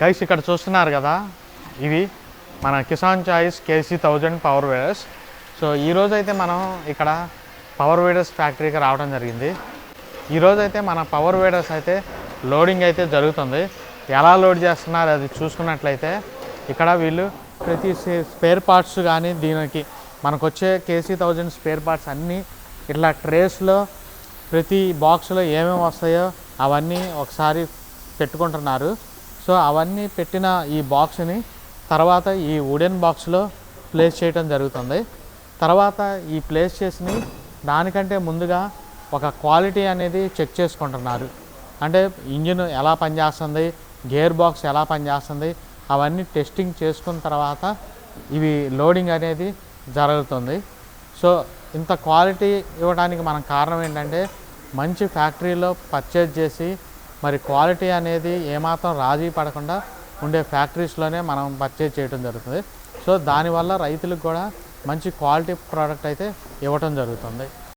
Guys ఇక్కడ చూస్తున్నారు కదా ఇవి మన Kisan choice KC thousand power weeders so ఈరోజు అయితే మనం ఇక్కడ పవర్ వేడర్స్ ఫ్యాక్టరీకి రావడం జరిగింది. ఈరోజు అయితే మన పవర్ వేడర్స్ అయితే లోడింగ్ అయితే జరుగుతుంది. ఎలా లోడ్ చేస్తున్నారు అది చూసుకున్నట్లయితే ఇక్కడ వీళ్ళు ప్రతి స్పేర్ పార్ట్స్ కానీ దీనికి మనకు వచ్చే కేసీ థౌజండ్ స్పేర్ పార్ట్స్ అన్నీ ఇట్లా ట్రేస్లో ప్రతి బాక్స్లో ఏమేమి వస్తాయో అవన్నీ ఒకసారి పెట్టుకుంటున్నారు. సో అవన్నీ పెట్టిన ఈ బాక్స్ని తర్వాత ఈ వుడెన్ బాక్స్లో ప్లేస్ చేయడం జరుగుతుంది. తర్వాత ఈ ప్లేస్ చేసిన దానికంటే ముందుగా ఒక క్వాలిటీ అనేది చెక్ చేసుకుంటున్నారు. అంటే ఇంజిన్ ఎలా పనిచేస్తుంది గేర్ బాక్స్ ఎలా పనిచేస్తుంది అవన్నీ టెస్టింగ్ చేసుకున్న తర్వాత ఇవి లోడింగ్ అనేది జరుగుతుంది. సో ఇంత క్వాలిటీ ఇవ్వడానికి మనం కారణం ఏంటంటే మంచి ఫ్యాక్టరీలో పర్చేజ్ చేసి మరి క్వాలిటీ అనేది ఏమాత్రం రాజీ పడకుండా ఉండే ఫ్యాక్టరీస్లోనే మనం పర్చేజ్ చేయడం జరుగుతుంది. సో దానివల్ల రైతులకు కూడా మంచి క్వాలిటీ ప్రోడక్ట్ అయితే ఇవ్వటం జరుగుతుంది.